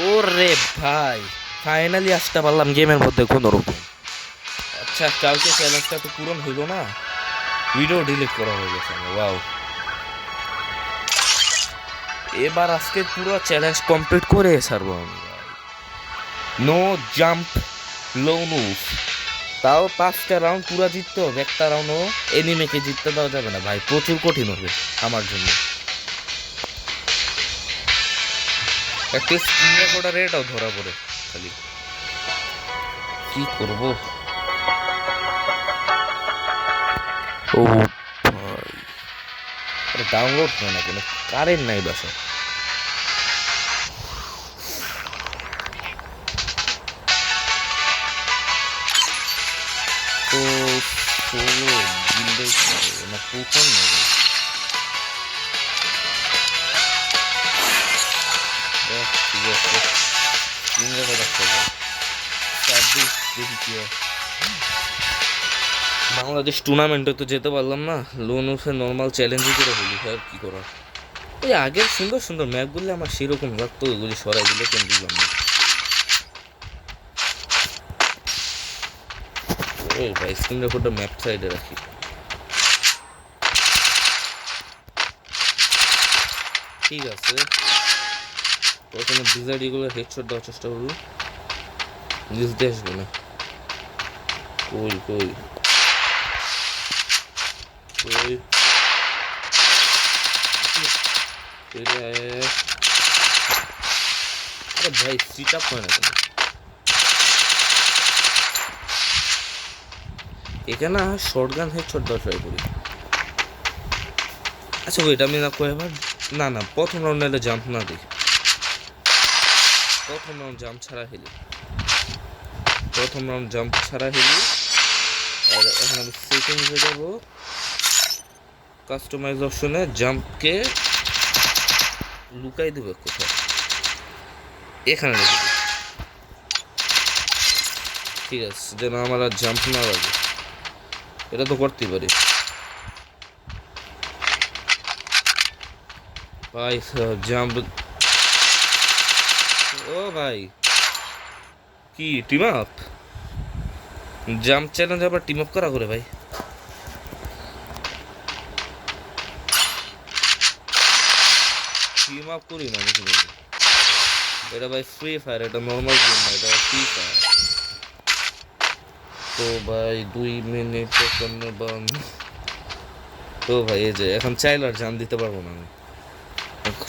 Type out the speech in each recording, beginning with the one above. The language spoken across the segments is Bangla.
ওরে ভাই ফাইনালি আসতে পারলাম গেমের মধ্যে কোনো রকম আচ্ছা কালকে চ্যালেঞ্জটা তো পূরণ হইল না। ভিডিও ডিলিট করা হয়ে গেছে। ওয়াও এবার আজকে পুরো চ্যালেঞ্জ কমপ্লিট করে ছাড়বো আমি নো জাম্প লো মুভ তাও পাঁচটা রাউন্ড পুরো জিততে হবে, একটা রাউন্ডও এনিমেকে জিততে দেওয়া যাবে না ভাই। প্রচুর কঠিন হবে আমার জন্য। একটা স্ক্রিন রেকর্ডার এটাও ধরা পড়ে খালি কি করব ও ভাই ডাউনলোড হয় না কেন কারেন্ট নাই বাসা তো না প্রথম নেবে দেখ। বাংলাদেশ টুর্নামেন্টে তো যেতে পারলাম না। লোন উঠে নর্মাল চ্যালেঞ্জই করে হলি আর কি করার? ওই আগের সুন্দর সুন্দর ম্যাপগুলো আমার সেরকম লাগতো ওইগুলি সরাই দিলে কেন বুঝলাম না ওই ভাই স্ক্রিন রেকর্ডটা ম্যাপ সাইডে রাখি। ঠিক আছে। ডিজাইড এগুলো হেডশট দেওয়ার চেষ্টা করব। নিজ দিয়ে আসবে না। কই কই? কই? ভাই সিট আপ হয় না কেন? এখানে শর্ট গান হেডশট দেওয়া ট্রাই করি। আচ্ছা ওইটা আমি না কই এবার না না, প্রথম রাউন্ড জাম্প না দিই প্রথম রাউন্ড জাম্প ছাড়া হেলি। প্রথম রাউন্ড জাম্প ছাড়া হেলি। আর এখন আমি সেটিংসে যাব। কাস্টমাইজ অপশনে জাম্পকে লুকাই দেবে কোথায়? এখানে ঠিক আছে, যেন আমার আর জাম্প না লাগে। এটা তো করতেই পারি। ভাই জাম্প ভাই। কি টিম আপ জাম্প চ্যালেঞ্জ আবার টিম আপ করা করে ভাই। টিম আপ করি না, আমি এটা ভাই ফ্রি ফায়ার এটা নর্মাল গেম না, এটা ফ্রি ফায়ার তো ভাই দুই মিনিট তো ভাই এই যে, এখন চাইলে আর জান দিতে পারব না আমি।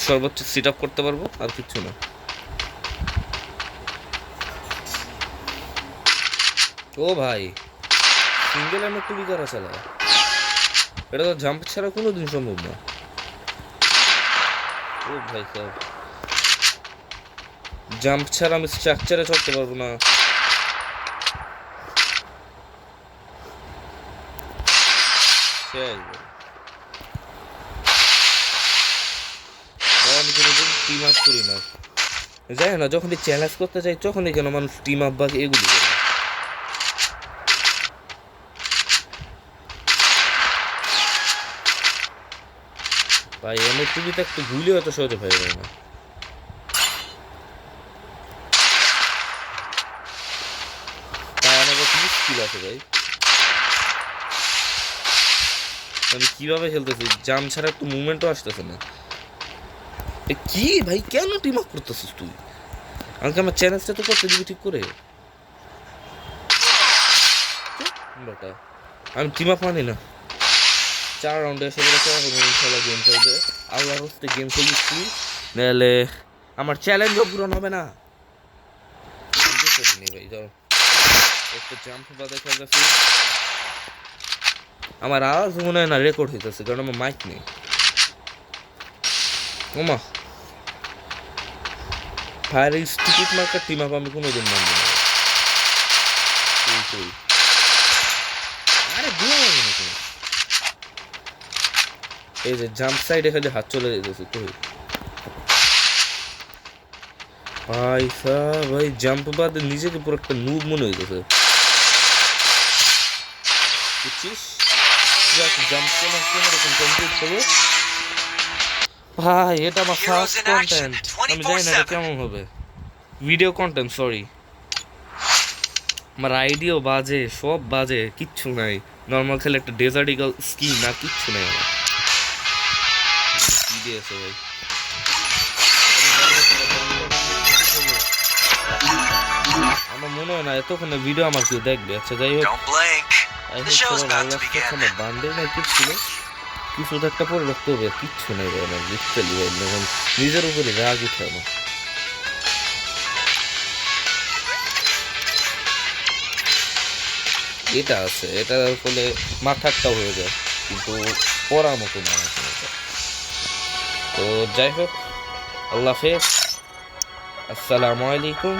সর্বোচ্চ সিট আপ করতে পারব, আর কিছু না। ও ভাই সিঙ্গেল আমি টুবি করা চালায়? এটা তো জাম্প ছাড়া কোনো দিন সম্ভব না। ও ভাই স্যার জাম্প ছাড়া আমি স্ট্রাকচারে চড়তে পারব না। কোনোদিন টিম আপ করি না। যাই না যখন চ্যালেঞ্জ করতে চাই তখনই কেন মানুষ টিম আপ বা এগুলি করে। ভাই, এমন টিভিতে একটু ভুলেও এত সহজে ভাই যায় না। আছে ভাই। আমি কীভাবে খেলতেছি জাম ছাড়া একটু মুভমেন্টও আসতেছে না। কি ভাই, কেন টিম আপ করতেছিস তুই? আমাকে আমার চ্যালেঞ্জটা তো করতে দিবি ঠিক করে। আমি টিম আপ মানি না। চার রাউন্ডে এসে এখন ইনশাল্লাহ গেম খেলবে। আল্লাহর হস্তে গেম খেলিছি নাহলে আমার চ্যালেঞ্জও পূরণ হবে না। ভাই একটু জাম্প বাদে আমার আওয়াজ মনে হয় না রেকর্ড হইতেছে, কারণ আমার মাইক নেই। ওমা। Fire ticket marker team up আমি কোনোদিন মানব না। আরে দিয়ে এই যে জাম্প সাইডে খালি হাত চলে যেতেছে কই? ভাই ভাই জাম্প বাদে নিজেকে পুরো একটা নুব মনে হইতেছে। বুঝছিস? জাম্প কোনো কোনো রকম কমপ্লিট করব ভাই এটা আমার ফার্স্ট কন্টেন্ট আমি জানি না এটা কেমন হবে। ভিডিও কন্টেন্ট সরি আমার আইডিও বাজে সব বাজে কিচ্ছু নাই। নর্মাল খেলে একটা ডেজার্ট ইগল স্কিন আর কিচ্ছু নাই আমার। দিয়েছে ভাই আমার মনে হয় না এতক্ষণে ভিডিও আমার কেউ দেখবে আচ্ছা যাই হোক Don't blink. The show's about to begin. এখানে বান্ডেল নাই কিছু ছিল কিছু তো একটা পরে রাখতে হবে কিচ্ছু নেই ভাই আমার লিটারালি ভাই এখন নিজের উপরে রাগ উঠে আমার এটা আছে এটা ফলে মাথারটা হয়ে যায় কিন্তু পড়ার মতো না এটা। তো যাই হোক আল্লাহ হাফেজ আসসালামু আলাইকুম